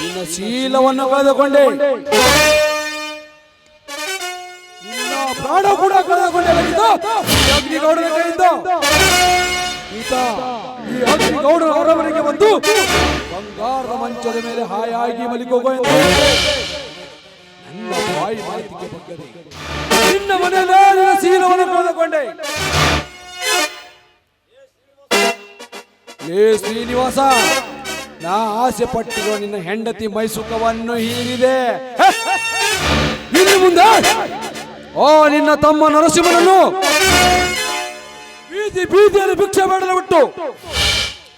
ನಿನ್ನ ಶೀಲವನ್ನು ಕಳೆದುಕೊಂಡೆ. ಕೂಡ ಕಳೆದುಕೊಂಡೆ ಅಗ್ನಿಗೌಡನ ಕೈಯಿಂದ. ಬಂದು ಬಂಗಾರದ ಮಂಚದ ಮೇಲೆ ಹಾಯಾಗಿ ಮಲಿಕೋಗೋ ಎಂದು ನನ್ನ ಬಾಯಿ ಮಾತಿಗೆ ಬಗ್ಗದೆ ನಿನ್ನ ಮನೆಯಲ್ಲೇ ನಿನ್ನ ಕಳೆದುಕೊಂಡೆ. ಏ ಶ್ರೀನಿವಾಸ ನಾ ಆಸೆ ಪಟ್ಟಿರೋ ನಿನ್ನ ಹೆಂಡತಿ ಮೈಸುಖವನ್ನು ಹೀರಿದೆ ಮುಂದೆ ಓ ನಿನ್ನ ತಮ್ಮ ನರಸಿಂಹನನ್ನು ಬೀದಿ ಬೀದಿಯಲ್ಲಿ ಭಿಕ್ಷೆ ಮಾಡಲು ಬಿಟ್ಟು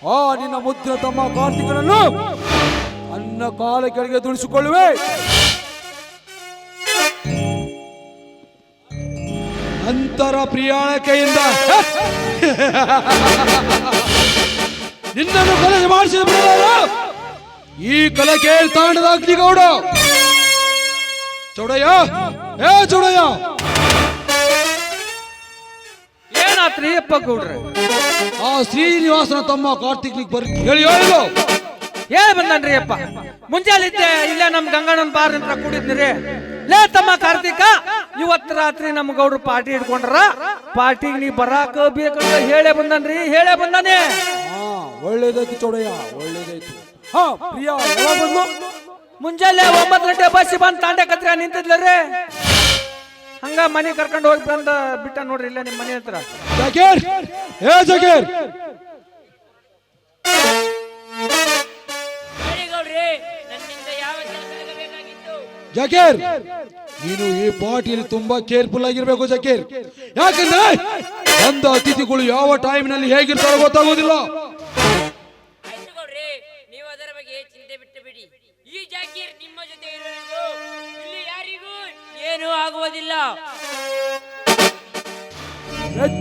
ಓ ನಿನ್ನ ಮುದ್ರ ತಮ್ಮ ಕಾರ್ತಿಕನನ್ನು ಅನ್ನ ಕಾಲ ಕೆಳಗೆ ದುಡಿಸಿಕೊಳ್ಳುವೆ ಅಂತರ ಪ್ರಿಯಾಳಕೆಯಿಂದ ನಿನ್ನನ್ನು ಕೊಲೆ ಮಾಡಿಸಿದ ಈ ಕಲಕೆ ತಾಂಡದ ಅಗ್ನಿಗೌಡ. ಚೌಡಯ್ಯ ಏ ಚೌಡಯ್ಯ. ಏನಾತ್ರಿ ಅಪ್ಪ ಗೌಡ್ರೆ ಆ ಶ್ರೀನಿವಾಸನ ತಮ್ಮ ಕಾರ್ತಿಕ್ ಬರ್ ಹೇಳಿ ಹೇಳಿದು ಹೇಳಿ. ಬಂದನ್ರಿ ಅಪ್ಪ. ಮುಂಜಾಲಿದ್ದೆ ಇಲ್ಲೇ ನಮ್ ಗಂಗಣ್ಣನ ಬಾರ್ ನಿಂತ್ರ ಕೂಡಿದ್ರಿ ಲೇ ತಮ್ಮ ಕಾರ್ತಿಕ ಇವತ್ ರಾತ್ರಿ ನಮ್ ಗೌಡ್ರು ಪಾರ್ಟಿ ಇಟ್ಕೊಂಡ್ರ ಪಾರ್ಟಿಗೆ ನೀ ಬರಾಕ ಬೇಕಂತ ಹೇಳೇ ಬಂದನ್ರಿ ಹೇಳೇ ಬಂದಾನೆ. ಒಳ್ಳೇದಾಯ್ತು ಚೌಡಯ್ಯ ಒಳ್ಳೇದಾಯ್ತು. ಹಾ ಪ್ರಿಯ ಯಾವಾಗ ಬಂದು ಮುಂಜಾನೆ ಒಂಬತ್ತು ಗಂಟೆ ಬಸ್ ಬಂದ್ ತಾಂಡೆ ಕತ್ರ ನಿಂತಿದ್ಲರಿ ಹಂಗ ಮನೆ ಕರ್ಕೊಂಡು ಹೋಗಿ ಬಂದ ಬಿಟ್ಟ ನೋಡ್ರಿ ಇಲ್ಲ ನಿಮ್ಮ ಮನೆ ಹತ್ರ. ಜಕೀರ್ ಏ ಜಕೀರ್ ಗೌಡ್ರಿ ನನ್ನಿಂದ ಯಾವ ಕೆಲಸ ಆಗಬೇಕಾಗಿತ್ತು? ಜಕೀರ್ ನೀನು ಈ ಪಾರ್ಟಿಯಲ್ಲಿ ತುಂಬಾ ಕೇರ್ಫುಲ್ ಆಗಿರ್ಬೇಕು ಜಕೀರ್ ಯಾಕಂದ್ರೆ ಬಂದ ಅತಿಥಿಗಳು ಯಾವ ಟೈಮ್ನಲ್ಲಿ ಹೇಗಿರ್ತಾರೋ ಗೊತ್ತಾಗೋದಿಲ್ಲ.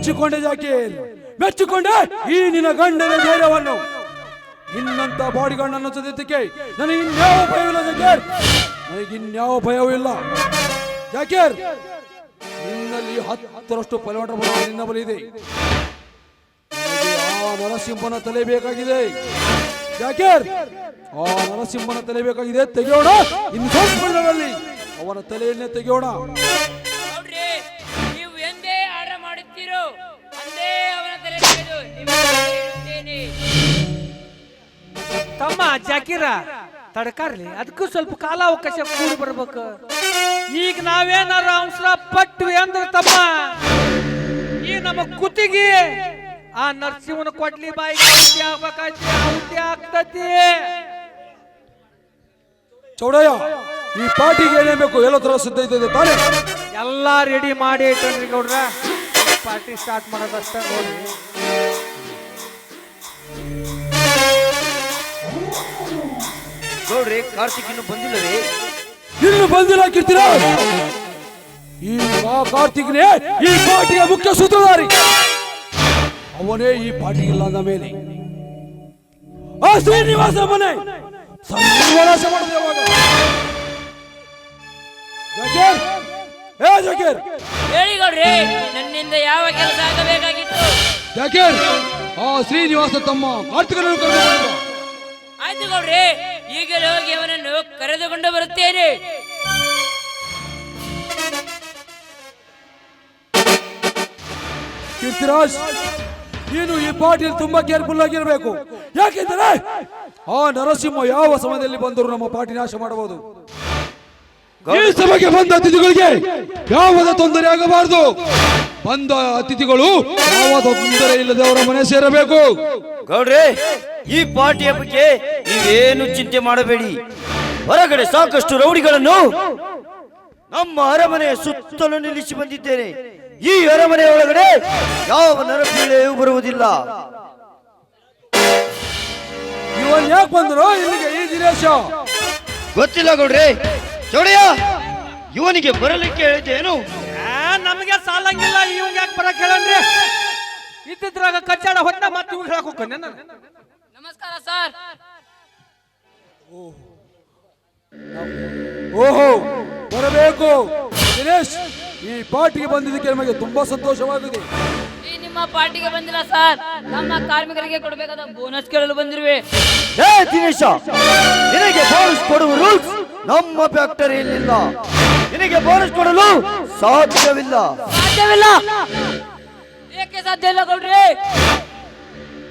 ಮೆಚ್ಚಿಕೊಂಡೆ ಜಾಕೀರ್ ಮೆಚ್ಚಿಕೊಂಡೆ ಈ ನಿನ್ನ ಗಂಡನ ಧೈರ್ಯವನ್ನು. ನಿನ್ನಂತ ಬಾಡಿ ನನ್ನ ಸದ್ಯಕ್ಕೆ ನನಗೆ ಇನ್ಯಾವ ಭಯವಿಲ್ಲ ಜಾಕೀರ್. ನನಗೆ ಇನ್ಯಾವ ಭಯವೂ ಇಲ್ಲ. ಜಾಕೀರ್, ನಿನ್ನಲ್ಲಿ ಹತ್ತರಷ್ಟು ಬಲ ನಿನ್ನ ಬಳಿ ಇದೆ. ಆ ನರಸಿಂಹನ ತಲೆ ಬೇಕಾಗಿದೆ. ಜಾಕೀರ್, ಆ ನರಸಿಂಹನ ತಲೆ ಬೇಕಾಗಿದೆ. ತೆಗೆಯೋಣ. ಇನ್ನು ಸ್ವಲ್ಪ ಅವನ ತಲೆಯನ್ನೇ ತೆಗೆಯೋಣ. ತಮ್ಮ ಜಾಕೀರ ತಡ್ಕಾರ್ಲಿ. ಅದಕ್ಕೂ ಸ್ವಲ್ಪ ಕಾಲ ಅವಕಾಶ ಕೂಡಿ ಬರ್ಬೇಕು. ಈಗ ನಾವೇನಾರ ಅಂಶ ಪಟ್ವಿ ಅಂದ್ರೆ ತಮ್ಮ ಈ ನಮ್ಮ ಕುತ್ತಿಗೆ ಆ ನರಸಿಂಹನ ಕೊಡ್ಲಿ ಬಾಯಿ ಆಗ್ಬೇಕಾಯ್ತಿ. ಔಟಿ ಆಗ್ತತಿ? ಚೌಡಯ್ಯ ಈ ಪಾರ್ಟಿಗೆ ಏನೇ ಬೇಕು ಎಲ್ಲ ತರ ಸಿದ್ಧ ಇದೆ ತಾನೇ? ಎಲ್ಲಾ ರೆಡಿ ಮಾಡಿ ಇಟ್ಟನ್ರಿ ಗೌಡ್ರ. ಪಾರ್ಟಿ ಸ್ಟಾರ್ಟ್ ಮಾಡೋದಷ್ಟೇ ನೋಡಿ. ಗೌಡ್ರಿ ಕಾರ್ತಿಕ್ ಇನ್ನು ಬಂದಿಲ್ಲವೇ? ಇನ್ನು ಬಂದಿಲ್ಲ ಕಿರ್ತೀರ ಈ ಕಾರ್ತಿಕ್ನೇ ಈ ಪಾರ್ಟಿಯ ಮುಖ್ಯ ಸೂತ್ರಧಾರಿ. ಅವನೇ ಈ ಪಾರ್ಟಿ ಇಲ್ಲ ಅಂದ ಮೇಲೆ. ಆ ಶ್ರೀನಿವಾಸ ಮನೆ. ಸರ್ವನಾಶ ಮಾಡಿದೆ ಅವಾಗ ಜಕೀರ್ ಏ ನನ್ನಿಂದ ಯಾವ ಕೆಲಸ ಆಗಬೇಕಾಗಿತ್ತು? ಜಕೀರ್ ಆ ಶ್ರೀನಿವಾಸ ತಮ್ಮ ಕಾರ್ತಿಕನನ್ನು ಆಯ್ತು ಗೌಡ್ರಿ ಈಗಲೇ ಹೋಗಿ ಅವನನ್ನು ಕರೆದುಕೊಂಡು ಬರುತ್ತೇನೆ. ಕೀರ್ತಿರಾಜ್, ನೀನು ಈ ಪಾರ್ಟಿಯಲ್ಲಿ ತುಂಬಾ ಕೇರ್ಫುಲ್ ಆಗಿರಬೇಕು. ಯಾಕೆಂದರೆ ಆ ನರಸಿಂಹ ಯಾವ ಸಮಯದಲ್ಲಿ ಬಂದರೂ ನಮ್ಮ ಪಾರ್ಟಿ ನಾಶ ಮಾಡಬಹುದು? ಈ ಸಭೆಗೆ ಬಂದ ಅತಿಥಿಗಳಿಗೆ ಯಾವುದೇ ತೊಂದರೆ ಆಗಬಾರದು. ಬಂದ ಅತಿಥಿಗಳು ಯಾವ ತೊಂದರೆ ಇಲ್ಲದೆ ಅವರ ಮನೆ ಸೇರಬೇಕು. ಗೌಡ್ರೆ ಈ ಪಾರ್ಟಿಯ ಬಗ್ಗೆ ನೀವೇನು ಚಿಂತೆ ಮಾಡಬೇಡಿ. ಹೊರಗಡೆ ಸಾಕಷ್ಟು ರೌಡಿಗಳನ್ನು ನಮ್ಮ ಅರಮನೆಯ ಸುತ್ತಲೂ ನಿಲ್ಲಿಸಿ ಬಂದಿದ್ದೇನೆ. ಈ ಅರಮನೆಯ ಒಳಗಡೆ ಯಾವ ನರಪೀಳೆಯೂ ಬರುವುದಿಲ್ಲ. ಇವನ್ ಯಾಕೆ ಬಂದ್ರು? ಇಲ್ಲಿಗೆ ಈ ದಿನೇಶ. ಗೊತ್ತಿಲ್ಲ ಗೌಡ್ರೆ. ಚೌಡಯ್ಯ ಇವನಿಗೆ ಬರಲಿಕ್ಕೆ ಹೇಳಿದ್ದೇನು ನಮಗೆ ಸಾಲಂಗಿಲ್ಲ ಇವಂಗ ಯಾಕೆ ಬರಕ್ ಹೇಳನ್ರಿ? ಇದ್ದಿದ್ರಾಗ ಕಚ್ಚಾಡ ಹೊತ್ತ ಮತ್ತೆ ಇವಾಗ ಹೇಳಕ್ ಹೋಗ್ತಾನೆ ನಮಸ್ಕಾರ ಸರ್. ಓಹೋ ಬರಬೇಕು. ದಿನೇಶ್ ಈ ಪಾರ್ಟಿಗೆ ಬಂದಿದ್ದಕ್ಕೆ ನಮಗೆ ತುಂಬಾ ಸಂತೋಷವಾಗಿದೆ. ಈ ನಿಮ್ಮ ಪಾರ್ಟಿಗೆ ಬಂದಿಲ್ಲ ಸರ್. ನಮ್ಮ ಕಾರ್ಮಿಕರಿಗೆ ಕೊಡಬೇಕಾದ ಬೋನಸ್ ಕೇಳಲು ಬಂದಿರುವೆ. ದಿನೇಶ್ ದಿನೇಶ ನಿನಗೆ ಬೋನಸ್ ಕೊಡುವ ರೂಲ್ಸ್ ನಮ್ಮ ಫ್ಯಾಕ್ಟರಿಯಲ್ಲಿಲ್ಲ. ನಿನಗೆ ಬೋನಸ್ ಕೊಡಲು ಸಾಧ್ಯವಿಲ್ಲ. ಸಾಧ್ಯವಿಲ್ಲ. ಏಕೆ ಸಾಧ್ಯ ಇಲ್ಲ ಗೌಡ್ರಿ?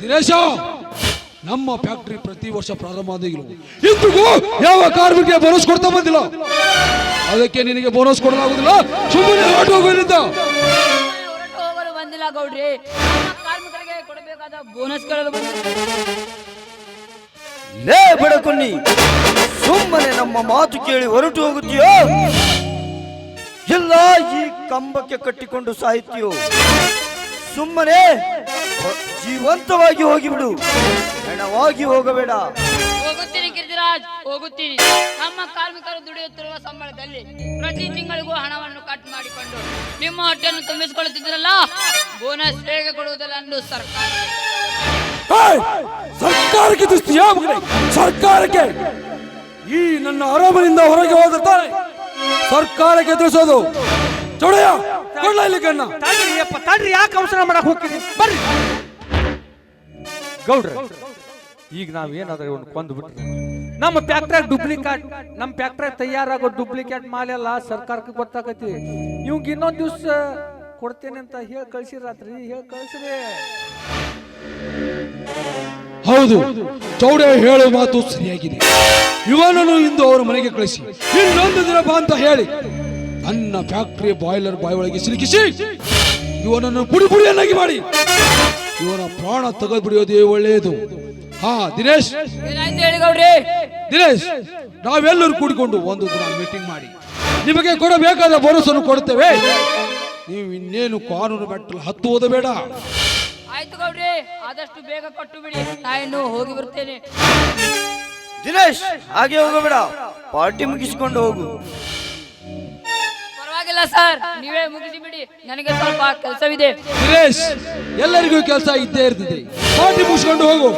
ದಿನೇಶ ನಮ್ಮ ಫ್ಯಾಕ್ಟರಿ ಪ್ರತಿ ವರ್ಷ ಪ್ರಾರಂಭ ಆದಾಗಿಲ್ಲ ಇಂದಿಗೂ ಯಾವ ಕಾರ್ಮಿಕರಿಗೆ ಬೋನಸ್ ಕೊಡ್ತಾ ಬಂದಿಲ್ಲ? ಅದಕ್ಕೆ ನಿನಗೆ ಬೋನಸ್ ಕೊಡಲಾಗುದಿಲ್ಲ ಸುಮ್ಮನೆ ಹೊರಟು ಹೋಗೋದ್ರಿಂದ ಹೊರಟು ಹೋಗಲು ಬಂದಿಲ್ಲ ಗೌಡ್ರಿ. ನಮ್ಮ ಕಾರ್ಮಿಕರಿಗೆ ಕೊಡಬೇಕಾದ ಬೋನಸ್ ಬಂದಿರುವೆ ಸುಮ್ಮನೆ ನಮ್ಮ ಮಾತು ಕೇಳಿ ಹೊರಟು ಹೋಗುತ್ತೀಯೋ? ಇಲ್ಲ ಈ ಕಂಬಕ್ಕೆ ಕಟ್ಟಿಕೊಂಡು ಸಾಯುತ್ತೀಯೋ ಸುಮ್ಮನೆ ಜೀವಂತವಾಗಿ ಹೋಗಿಬಿಡು. ಹೆಣವಾಗಿ ಹೋಗಬೇಡ. ಹೋಗುತ್ತೀನಿ ಗಿರಿಜರಾಜ್, ಹೋಗುತ್ತೀನಿ. ನಮ್ಮ ಕಾರ್ಮಿಕರು ದುಡಿಯುತ್ತಿರುವ ಸಂಬಳದಲ್ಲಿ ಪ್ರತಿ ತಿಂಗಳಿಗೂ ಹಣವನ್ನು ಕಟ್ ಮಾಡಿಕೊಂಡು ನಿಮ್ಮ ಹೊಟ್ಟೆಯನ್ನು ತುಂಬಿಸಿಕೊಳ್ಳುತ್ತಿದ್ರಲ್ಲ ಬೋನಸ್ ಹೇಗೆ ಕೊಡುವುದಿಲ್ಲ ಎಂದು ಸರ್ಕಾರ! ಸರ್ಕಾರಕ್ಕೆ ದೃಷ್ಟಿ ಮಗನೇ? ಸರ್ಕಾರಕ್ಕೆ! ಈ ನನ್ನ ಅರಮನೆಯಿಂದ ಹೊರಗೆ ಹೋದ್ರೆ ಸರ್ಕಾರಕ್ಕೆ ತಿಳಿಸೋದು ಚೊಡೆಯ ಕೊಡ್ಲ ಇಲ್ಲಿ ಯಾಕೆ ಹೋಗ್ತೀನಿ ಗೌಡ್ರ, ಈಗ ನಾವ್ ಏನಾದ್ರೆ ಒಂದು ಕೊಂದು ಬಿಟ್ರಿ. ನಮ್ಮ ಫ್ಯಾಕ್ಟ್ರಿಯಾಗ ಡುಪ್ಲಿಕೇಟ್, ನಮ್ಮ ಫ್ಯಾಕ್ಟ್ರಿಯಾಗ ತಯಾರಾಗೋ ಡುಪ್ಲಿಕೇಟ್ ಮಾಲೆಲ್ಲ ಸರ್ಕಾರಕ್ಕೆ ಗೊತ್ತಾಗತಿ. ಇವಂಗ ಇನ್ನೊಂದು ದಿವ್ಸ ಕೊಡ್ತೇನೆ ಅಂತ ಹೇಳಿ ಕಳ್ಸಿರಾತ್ರಿ ಹೇಳಿ ಕಳ್ಸ್ರಿ. ಹೌದು ಚೌಡ ಹೇಳುವ ಮಾತು ಸರಿಯಾಗಿದೆ. ಇವನನ್ನು ಇಂದು ಅವರ ಮನೆಗೆ ಕಳಿಸಿ. ಇನ್ನೊಂದು ದಿನ ಬಾ ಅಂತ ಹೇಳಿ. ನನ್ನ ಫ್ಯಾಕ್ಟರಿ ಬಾಯ್ಲರ್ ಬಾಯ್ ಒಳಗೆ ಸಿಲುಕಿಸಿ ಇವನನ್ನು ಪುಡಿ ಪುಡಿಯನ್ನಾಗಿ ಮಾಡಿ. ಇವನ ಪ್ರಾಣ ತೆಗೆದು ಬಿಡಿಯೋದೇ ಒಳ್ಳೆಯದು. ಹಾ ದಿನೇಶ್. ದಿನೇಶ್ ನಾವೆಲ್ಲರೂ ಕೂಡಿಕೊಂಡು ಒಂದು ದಿನ ಮೀಟಿಂಗ್ ಮಾಡಿ. ನಿಮಗೆ ಕೊಡಬೇಕಾದ ಭರೋಸನ್ನು ಕೊಡುತ್ತೇವೆ. ನೀವು ಇನ್ನೇನು ಕಾನೂನು ಮೆಟ್ಟಲು ಹತ್ತು ಬೇಡ. ಆಯ್ತು ಗೌಡ್ರಿ ಆದಷ್ಟು ಬೇಗ ಕೊಟ್ಟು ಬಿಡಿ. ನಾನು ಹೋಗಿ ಬರ್ತೇನೆ. ದಿನೇಶ್ ಹಾಗೆ ಹೋಗಬೇಡ. ಪಾರ್ಟಿ ಮುಗಿಸಿಕೊಂಡು ಹೋಗು. ಪರವಾಗಿಲ್ಲ ಸರ್ ನೀವೇ ಮುಗಿಸಿ ಬಿಡಿ. ನನಗೆ ಸ್ವಲ್ಪ ಕೆಲಸವಿದೆ. ದಿನೇಶ್ ಎಲ್ಲರಿಗೂ ಕೆಲಸ ಇದ್ದೇ ಇರ್ತದೆ. ಪಾರ್ಟಿ ಮುಗಿಸ್ಕೊಂಡು ಹೋಗು.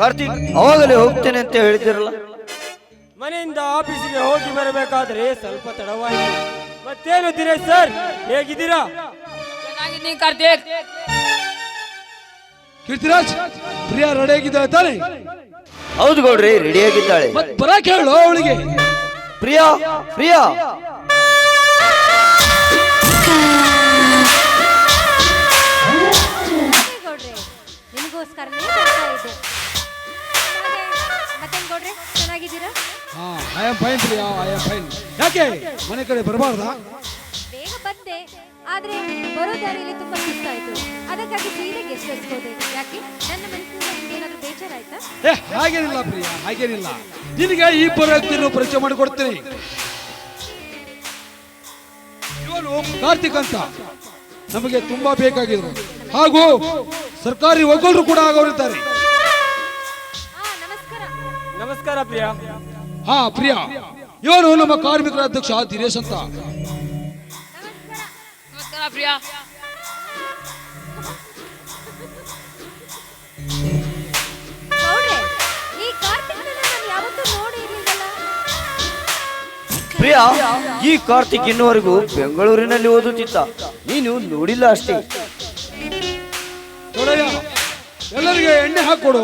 ಕಾರ್ತಿಕ್ ಅವಾಗಲೇ ಹೋಗ್ತೇನೆ ಅಂತ ಹೇಳ್ತಿರಲ್ಲ ಮನೆಯಿಂದ ಆಫೀಸಿಗೆ ಹೋಗಿ ಬರಬೇಕಾದ್ರೆ ಸ್ವಲ್ಪ ತಡವಾಯಿತು ಮತ್ತೇನು ದಿನೇಶ್ ಸರ್ ಹೇಗಿದ್ದೀರಾ? ಚೆನ್ನಾಗಿದ್ದೀನಿ ಕಾರ್ತಿಕ್. ಕೀರ್ತಿರಾಜ್ ಪ್ರಿಯಾ ರೆಡಿ ಆಗಿದ್ದಾಳೆ ತಾನೆ ಹೌದು ಗೌಡ್ರಿ ರೆಡಿಯಾಗಿದ್ದಾಳೆ ಮತ್ ಬರಕ್ ಹೇಳು ಅವಳಿಗೆ. ಪ್ರಿಯಾ ಪ್ರಿಯಾ. ಗೌಡ್ರೆ I am fine Priya I am fine ಯಾಕೆ? ಮನೆ ಕಡೆ ಬರಬಾರ್ದ? ಬೇಗ ಬಂದೆ ಆದ್ರೆ ಬರೋ ದಾರಿಯಲ್ಲಿ ತುಂಬಾ ಸುಸ್ತಾಯ್ತು ಅದಕ್ಕಾಗಿ ಸೀರೆ ಗೆಸ್ಟ್ ಹೌಸ್ ಹೋದೆ ಯಾಕೆ? ನನ್ನ ಮನಸ್ಸಿನಲ್ಲಿ ಏನಾದ್ರೂ ಬೇಜಾರ ಬೇಜಾರಾಯ್ತಾ? ಏ ಹಾಗೇನಿಲ್ಲ ಪ್ರಿಯಾ ಹಾಗೇನಿಲ್ಲ. ನಿನಗೆ ಈ ವ್ಯಕ್ತಿಯನ್ನು ಪರಿಚಯ ಮಾಡಿಕೊಡ್ತೀನಿ. ಇವನು ಕಾರ್ತಿಕ್ ಅಂತ. ನಮಗೆ ತುಂಬಾ ಬೇಕಾಗಿದ್ರು ಹಾಗೂ ಸರ್ಕಾರಿ ವಕೀಲರು ಕೂಡ ಆಗೋರಿದ್ದಾರೆ. ನಮಸ್ಕಾರ. ನಮಸ್ಕಾರ ಪ್ರಿಯಾ. ಹಾ ಪ್ರಿಯಾ. ಇವನು ನಮ್ಮ ಕಾರ್ಮಿಕರ ಅಧ್ಯಕ್ಷ ದಿನೇಶ್ ಅಂತ. ನಮಸ್ಕಾರ ಪ್ರಿಯಾ. ಈ ಕಾರ್ತಿಕ್ನ ನಾನು ಯಾವತ್ತೂ ನೋಡಿ ಇರ್ಲಿಲ್ಲಲ್ಲ ಪ್ರಿಯಾ ಈ ಕಾರ್ತಿಕ್ ಇನ್ನುವರೆಗೂ ಬೆಂಗಳೂರಿನಲ್ಲಿ ಓದುತ್ತಿದ್ದ. ನೀನು ನೋಡಿಲ್ಲ ಅಷ್ಟೇ. ಎಲ್ಲರಿಗೆ ಎಣ್ಣೆ ಹಾಕೊಡು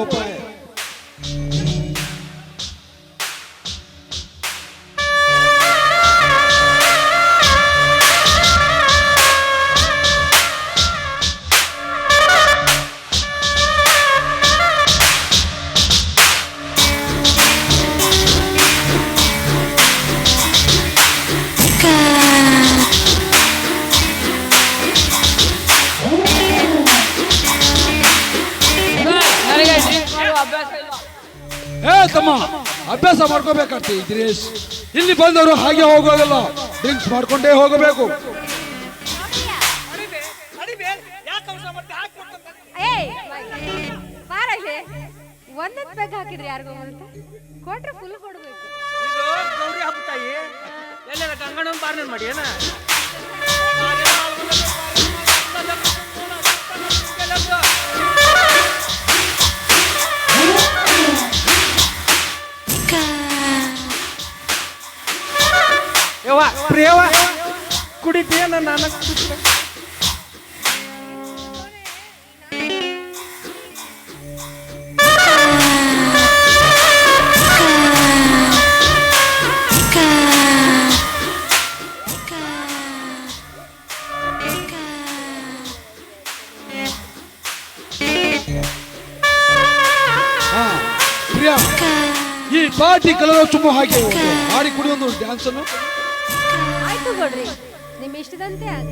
ಅಭ್ಯಾಸ ಮಾಡ್ಕೋಬೇಕಾಗ್ತಿ ದಿನೇಶ್ ಇಲ್ಲಿ ಬಂದವರು ಹಾಗೆ ಹೋಗೋದಿಲ್ಲ ಡ್ರಿಂಕ್ಸ್ ಮಾಡ್ಕೊಂಡೇ ಹೋಗಬೇಕು ಒಂದೊಂದು ಹಾಕಿದ್ರೆ ಯಾರಿಗೋ ಅಂತ ಕೊಟ್ರೆ ಫುಲ್ ಕೊಡ್ಬೇಕು ಗೌರಿ ಹಬ್ಬ ತಾಯಿ ಬಾರ್ನ ಮಾಡಿ ಏನ ಯವ್ವ ಪ್ರಿಯವ ಕುಡಿತೀಯ ನಾನು ಪ್ರಿಯಾ ಈ ಪಾರ್ಟಿ ಕಲರ್ ತುಂಬ ಹಾಗೆ ಹಾಡಿ ಕುಡಿ ಒಂದು ಕೊಡ್ರಿ ನಿಮ್ಮ ಇಷ್ಟದಂತೆ ಆಗ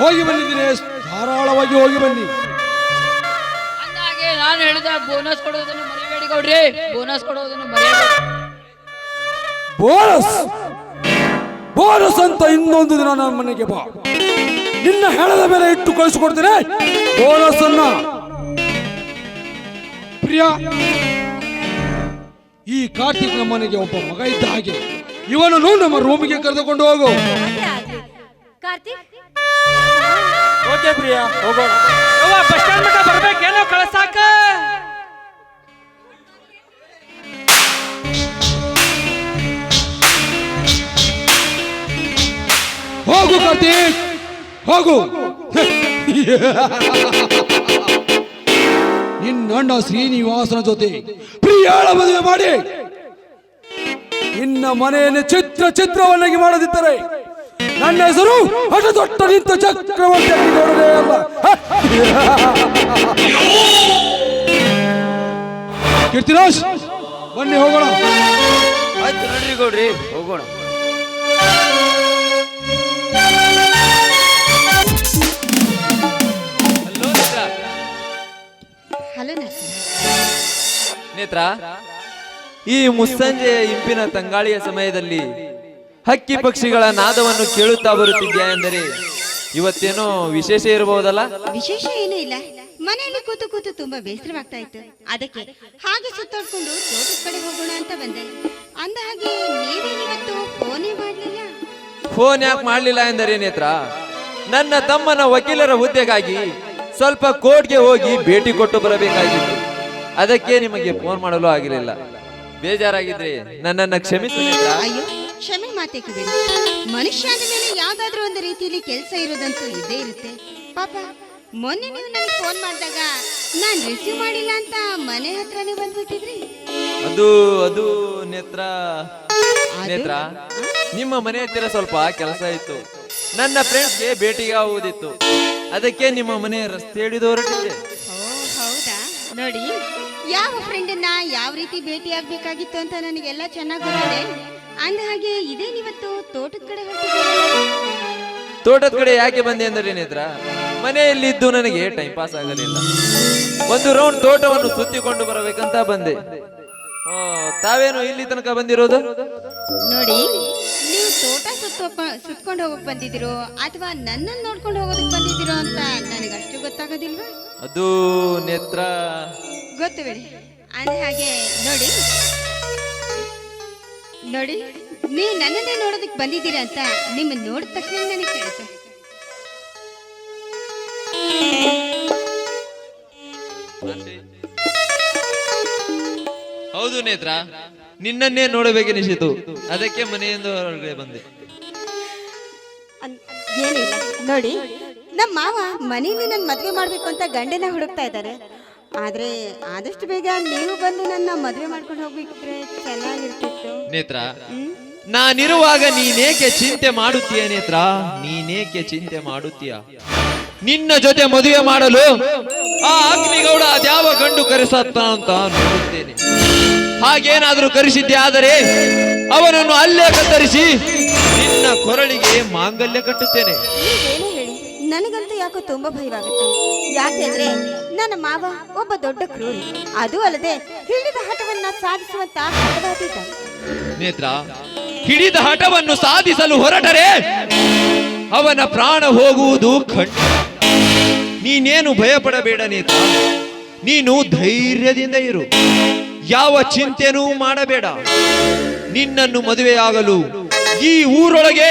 ಹೋಗಿ ಬನ್ನಿ ದಿನೇಶ್. ಧಾರಾಳವಾಗಿ ಹೋಗಿ ಬನ್ನಿ. ಅಂದಾಗೆ ನಾನು ಹೇಳಿದ ಬೋನಸ್ ಕೊಡೋದನ್ನು ಮರಿಬೇಡಿ ಕೊಡ್ರಿ ಬೋನಸ್ ಕೊಡೋದನ್ನು ಮರಿಬೇಡಿ. ಬೋನಸ್. ಬೋನಸ್ ಅಂತ ಇನ್ನೊಂದು ದಿನ ನನ್ನ ಮನೆಗೆ ಬಾ. ನಿನ್ನ ಹೇಳದ ಮೇಲೆ ಇಟ್ಟು ಕಳಿಸ್ಕೊಡ್ತೀನಿ. ಬೋನಸ್ ಅನ್ನ ಪ್ರಿಯ ಈ ಕಾರ್ತಿಕ್ ನಮ್ಮ ಮನೆಗೆ ಒಬ್ಬ ಮಗ ಇದ್ದ ಹಾಗೆ ಇವನನ್ನು ನಮ್ಮ ರೂಮಿಗೆ ಕರೆದುಕೊಂಡು ಹೋಗು. ಕಾರ್ತಿಕ್ ಓಕೆ ಪ್ರಿಯಾ, ಹೋಗೋಣ. ಯವ್ವ ಬಸ್ ಸ್ಟ್ಯಾಂಡ್ ಮಟ್ಟ ಬರ್ಬೇಕೇನೋ ಕಳ್ಸಾಕ ಹೋಗು ಕಾರ್ತಿಕ್, ಹೋಗು. ನಿನ್ನ ಅಣ್ಣ ಶ್ರೀನಿವಾಸನ ಜೊತೆ ಪ್ರಿಯಾಳ ಮದುವೆ ಮಾಡಿ. ನಿನ್ನ ಮನೆಯನ್ನು ಚಿತ್ರ ಚಿತ್ರವನ್ನಾಗಿ ಮಾಡದಿದ್ದರೆ ನನ್ನ ಹೆಸರು ಅಷ್ಟು ದೊಡ್ಡ ನಿಂತ ಚಕ್ರವರ್ತಿ ನೋಡದೇ ಅಲ್ಲ. ಕೀರ್ತಿರಾಜ್ ಬನ್ನಿ ಹೋಗೋಣ. ಆಯ್ತು ನಡ್ರಿ ಗೌಡ್ರಿ ಹೋಗೋಣ. ನೇತ್ರ ಈ ಮುಸ್ಸಂಜೆಯ ಇಂಪಿನ ತಂಗಾಳಿಯ ಸಮಯದಲ್ಲಿ ಹಕ್ಕಿ ಪಕ್ಷಿಗಳ ನಾದವನ್ನು ಕೇಳುತ್ತಾ ಬರುತ್ತಿದ್ಯಾ ಎಂದರೆ ಇವತ್ತೇನೋ ವಿಶೇಷ ಇರಬಹುದಲ್ಲ ವಿಶೇಷ ಏನೂ ಇಲ್ಲ. ಮನೆಯಲ್ಲಿ ಕೂತು ಕೂತು ತುಂಬಾ ಬೇಸರವಾಗ್ತಾ ಇತ್ತು. ಅದಕ್ಕೆ ಹಾಗೆ ಸುತ್ತಾಡ್ಕೊಂಡು ತೋಟದ ಕಡೆ ಹೋಗೋಣ ಅಂತ ಬಂದೆ. ಅಂದ ಹಾಗೆ ನೀವೇನಿವತ್ತು ಫೋನೇ ಮಾಡ್ಲಿಲ್ಲ? ಫೋನ್ ಯಾಕೆ ಮಾಡ್ಲಿಲ್ಲ ಎಂದರೆ ನೇತ್ರ ನನ್ನ ತಮ್ಮನ ವಕೀಲರ ಹುದ್ದೆಗಾಗಿ ಸ್ವಲ್ಪ ಕೋರ್ಟ್ಗೆ ಹೋಗಿ ಭೇಟಿ ಕೊಟ್ಟು ಬರಬೇಕಾಗಿತ್ತು. ಅದಕ್ಕೆ ನಿಮಗೆ ಫೋನ್ ಮಾಡಲು ಆಗಿರಲಿಲ್ಲ. ಬೇಜಾರಾಗಿದ್ರೆ ನನ್ನನ್ನು ಕ್ಷಮಿಸು ನೇತ್ರ. ಅಯ್ಯೋ ಕ್ಷಮೆ ಮಾತೆ ಮನುಷ್ಯ ಅಂದ ಮೇಲೆ ಯಾವ್ದಾದ್ರೂ ಒಂದು ರೀತಿಯಲ್ಲಿ ಕೆಲಸ ಇರೋದಂತೂ ಇದೇ ಇರುತ್ತೆ. ಪಾಪ ಮೊನ್ನೆ ನೀವು ನನಗೆ ಫೋನ್ ಮಾಡಿದಾಗ ನಾನು ರಿಸೀವ್ ಮಾಡಿಲ್ಲ ಅಂತ ಮನೆ ಹತ್ರನೇ ಬಂದ್ಬಿಟ್ಟಿದ್ರಿ. ಅದು ಅದು ನೇತ್ರ? ನೇತ್ರ ನಿಮ್ಮ ಮನೆ ಹತ್ತಿರ ಸ್ವಲ್ಪ ಕೆಲಸ ಇತ್ತು. ನನ್ನ ಫ್ರೆಂಡ್ಸ್ಗೆ ಭೇಟಿಗೆ ಆಗುವುದಿತ್ತು. ಅದಕ್ಕೆ ನಿಮ್ಮ ಮನೆ ರಸ್ತೆ ಹಿಡಿದು ಓ ಹೌದಾ? ನೋಡಿ ಯಾವ ಫ್ರೆಂಡನ್ನ ಯಾವ ರೀತಿ ಭೇಟಿ ಆಗ್ಬೇಕಾಗಿತ್ತು ಅಂತ ನನಗೆಲ್ಲ ಚೆನ್ನಾಗಿ ಗೊತ್ತಿದೆ. ಅಂದ ಹಾಗೆ ಇದೇನಿವತ್ತು ತೋಟದ ಕಡೆ ತೋಟದ ಕಡೆ ಯಾಕೆ ಬಂದೆ ಅಂದ್ರೆ ಏನಿದ್ರ ಮನೆಯಲ್ಲಿ ಮನೆಯಲ್ಲಿದ್ದು ನನಗೆ ಟೈಮ್ ಪಾಸ್ ಆಗಲಿಲ್ಲ. ಒಂದು ರೌಂಡ್ ತೋಟವನ್ನು ಸುತ್ತಿಕೊಂಡು ಬರಬೇಕಂತ ಬಂದೆ. ತಾವೇನು ಇಲ್ಲಿ ತನಕ ಬಂದಿರೋದು? ನೋಡಿ ನೀವು ತೋಟ ಸುತ್ತ ಸುತ್ಕೊಂಡು ಹೋಗಕ್ ಬಂದಿದ್ದೀರೋ ಅಥವಾ ನನ್ನನ್ನು ನೋಡ್ಕೊಂಡು ಹೋಗೋದಕ್ಕೆ ಬಂದಿದ್ದೀರೋ ಅಂತ ನನಗೆ ಅಷ್ಟು ಗೊತ್ತಾಗೋದಿಲ್ವಾ? ಅದು ನೇತ್ರ. ಗೊತ್ತು ಬಿಡಿ. ಅಂದ ಹಾಗೆ ನೋಡಿ ನೋಡಿ ನೀವು ನನ್ನನ್ನೇ ನೋಡೋದಕ್ಕೆ ಬಂದಿದ್ದೀರಾ ಅಂತ ನಿಮ್ಮ ನೋಡಿದ ತಕ್ಷಣ ನನಗೆ ಕೇಳುತ್ತೆ. ಹೌದು ನೇತ್ರ ನಿನ್ನನ್ನೇ ನೋಡಬೇಕೆನಿಸಿತು ಅದಕ್ಕೆ ಮನೆಯಿಂದ ಹೊರಗಡೆ ಬಂದೆ. ಏನಿಲ್ಲ. ನೋಡಿ ನಮ್ಮ ಮಾವ ಮನೆಯಲ್ಲಿ ನನ್ನ ಮದುವೆ ಮಾಡಬೇಕು ಅಂತ ಗಂಡನ ಹುಡುಕ್ತಾ ಇದ್ದಾರೆ. ಆದ್ರೆ ಆದಷ್ಟು ಬೇಗ ನೀವು ಬಂದು ನನ್ನ ಮದುವೆ ಮಾಡ್ಕೊಂಡು ಹೋಗ್ಬಿಟ್ರೆ ಚೆನ್ನಾಗಿರ್ತಿತ್ತು. ನೇತ್ರ ನಾನಿರುವಾಗ ನೀನೇಕೆ ಚಿಂತೆ ಮಾಡುತ್ತೀಯ ನೇತ್ರ? ನೀನೇಕೆ ಚಿಂತೆ ಮಾಡುತ್ತೀಯ? ನಿನ್ನ ಜೊತೆ ಮದುವೆ ಮಾಡಲು ಆ ಅಗ್ನಿಗೌಡ ಅದ್ಯಾವ ಗಂಡು ಕರೆಸತ್ತ ಅಂತ ನೋಡುತ್ತೇನೆ. ಹಾಗೇನಾದ್ರೂ ಕರೆಸಿದ್ದೆ ಆದರೆ ಅವನನ್ನು ಅಲ್ಲೇ ಕತ್ತರಿಸಿ ನಿನ್ನ ಕೊರಳಿಗೆ ಮಾಂಗಲ್ಯ ಕಟ್ಟುತ್ತೇನೆ. ನನಗಂತೂ ಯಾಕೋ ತುಂಬಾ ಭಯವಾಗುತ್ತೆ. ಯಾಕೆಂದ್ರೆ ನನ್ನ ಮಾವ ಒಬ್ಬ ದೊಡ್ಡ ಕ್ರೂರಿ. ಅದು ಅಲ್ಲದೆ ಹಿಡಿದ ಹಠವನ್ನ ಸಾಧಿಸುವಂತ ನೇತ್ರ, ಹಿಡಿದ ಹಠವನ್ನು ಸಾಧಿಸಲು ಹೊರಟರೆ. ಅವನ ಪ್ರಾಣ ಹೋಗುವುದು ಖಂಡ. ನೀನೇನು ಭಯಪಡಬೇಡ ನೇತ್ರ. ನೀನು ಧೈರ್ಯದಿಂದ ಇರು. ಯಾವ ಚಿಂತೆನೂ ಮಾಡಬೇಡ. ನಿನ್ನನ್ನು ಮದುವೆಯಾಗಲು ಈ ಊರೊಳಗೆ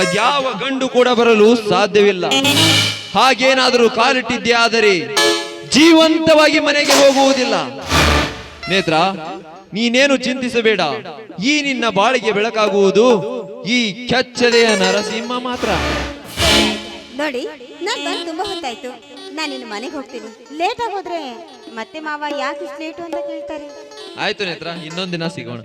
ಅದ್ಯಾವ ಗಂಡು ಕೂಡ ಬರಲು ಸಾಧ್ಯವಿಲ್ಲ. ಹಾಗೇನಾದರೂ ಕಾಲಿಟ್ಟಿದ್ದೆ ಆದರೆ ಜೀವಂತವಾಗಿ ಮನೆಗೆ ಹೋಗುವುದಿಲ್ಲ. ನೇತ್ರ ನೀನೇನು ಚಿಂತಿಸಬೇಡ. ಈ ನಿನ್ನ ಬಾಳಿಗೆ ಬೆಳಕಾಗುವುದು ಈ ಕೆಚ್ಚದೆಯ ನರಸಿಂಹ ಮಾತ್ರ. ನೋಡಿ ನಾನ್ ಬಂದು ತುಂಬಾ ಹೊತ್ತಾಯ್ತು. ನಾನು ಇನ್ನು ಮನೆಗೆ ಹೋಗ್ತೀನಿ. ಲೇಟ್ ಆಗೋದ್ರೆ ಮತ್ತೆ ಮಾವ ಯಾಕೆ ಇಷ್ಟು ಲೇಟು ಅಂತ ಕೇಳ್ತಾರೆ? ಆಯ್ತು ನೇತ್ರ ಇನ್ನೊಂದಿನ ಸಿಗೋಣ.